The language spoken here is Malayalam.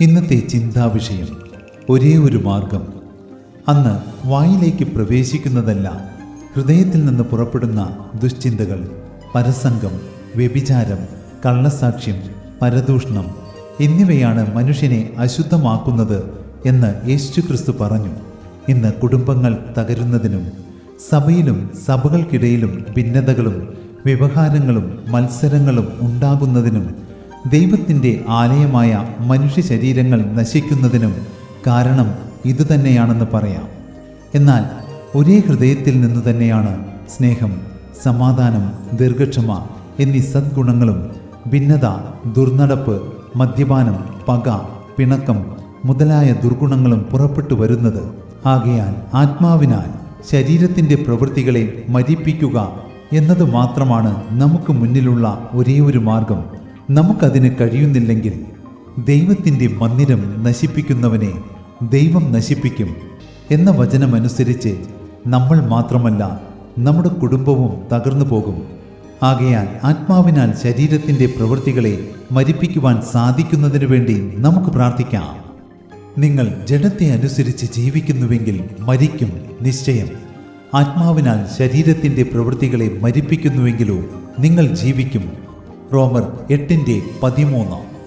ഇന്നത്തെ ചിന്താവിഷയം ഒരേ ഒരു മാർഗം. അന്ന് വായിലേക്ക് പ്രവേശിക്കുന്നതല്ല ഹൃദയത്തിൽ നിന്ന് പുറപ്പെടുന്ന ദുശ്ചിന്തകൾ പരസംഗം വ്യഭിചാരം കള്ളസാക്ഷ്യം പരദൂഷണം എന്നിവയാണ് മനുഷ്യനെ അശുദ്ധമാക്കുന്നത് എന്ന് യേശുക്രിസ്തു പറഞ്ഞു. ഇന്ന് കുടുംബങ്ങൾ തകരുന്നതിനും സഭയിലും സഭകൾക്കിടയിലും ഭിന്നതകളും വ്യവഹാരങ്ങളും മത്സരങ്ങളും ഉണ്ടാകുന്നതിനും ദൈവത്തിന്റെ ആലയമായ മനുഷ്യ ശരീരങ്ങൾ നശിക്കുന്നതിനും കാരണം ഇതുതന്നെയാണെന്ന് പറയാം. എന്നാൽ ഒരേ ഹൃദയത്തിൽ നിന്ന് തന്നെയാണ് സ്നേഹം സമാധാനം ദീർഘക്ഷമ എന്നീ സദ്ഗുണങ്ങളും ഭിന്നത ദുർനടപ്പ് മദ്യപാനം പക പിണക്കം മുതലായ ദുർഗുണങ്ങളും പുറപ്പെട്ടു വരുന്നത്. ആകയാൽ ആത്മാവിനാൽ ശരീരത്തിന്റെ പ്രവൃത്തികളെ മരിപ്പിക്കുക എന്നത് മാത്രമാണ് നമുക്ക് മുന്നിലുള്ള ഒരേ ഒരു മാർഗം. നമുക്കതിന് കഴിയുന്നില്ലെങ്കിൽ ദൈവത്തിന്റെ മന്ദിരം നശിപ്പിക്കുന്നവനെ ദൈവം നശിപ്പിക്കും എന്ന വചനമനുസരിച്ച് നമ്മൾ മാത്രമല്ല നമ്മുടെ കുടുംബവും തകർന്നു പോകും. ആകയാൽ ആത്മാവിനാൽ ശരീരത്തിന്റെ പ്രവൃത്തികളെ മരിപ്പിക്കുവാൻ സാധിക്കുന്നതിനു വേണ്ടി നമുക്ക് പ്രാർത്ഥിക്കാം. നിങ്ങൾ ജഡത്തെ അനുസരിച്ച് ജീവിക്കുന്നുവെങ്കിൽ മരിക്കും നിശ്ചയം. ആത്മാവിനാൽ ശരീരത്തിന്റെ പ്രവൃത്തികളെ മരിപ്പിക്കുന്നുവെങ്കിലോ നിങ്ങൾ ജീവിക്കും. റോമർ എട്ടിന്റെ പതിമൂന്ന്